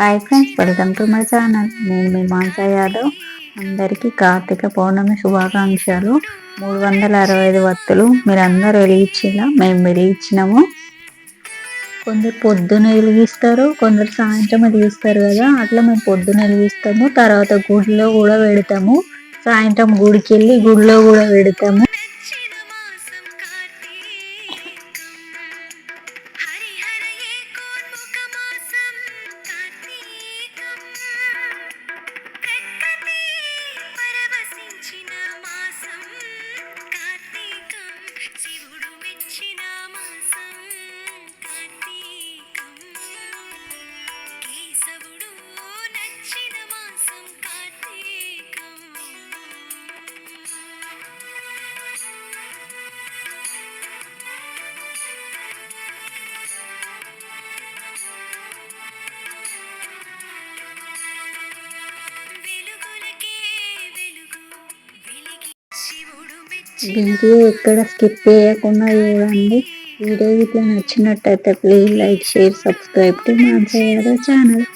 Hi friends welcome to my channel నేను మీ మాన్సా యాదవ్. అందరికీ కార్తీక పౌర్ణమి శుభాకాంక్షలు. మూడు వందల అరవై ఐదు వత్తులు మీరందరూ వెలిగించిన మేము వెలిగించినాము. కొందరు పొద్దున వెలిగిస్తారు కొందరు సాయంత్రం వెలిగిస్తారు కదా అట్లా మేము పొద్దున వెలిగిస్తాము తర్వాత గుడిలో కూడా పెడతాము. సాయంత్రం గుడికి వెళ్ళి గుడిలో కూడా పెడతాము. వచ్చినా వీడియో ఎక్కడ స్కిప్ చేయకుండా చూడండి. వీడియో ఇట్లా నచ్చినట్టయితే please like share subscribe to Mansa channel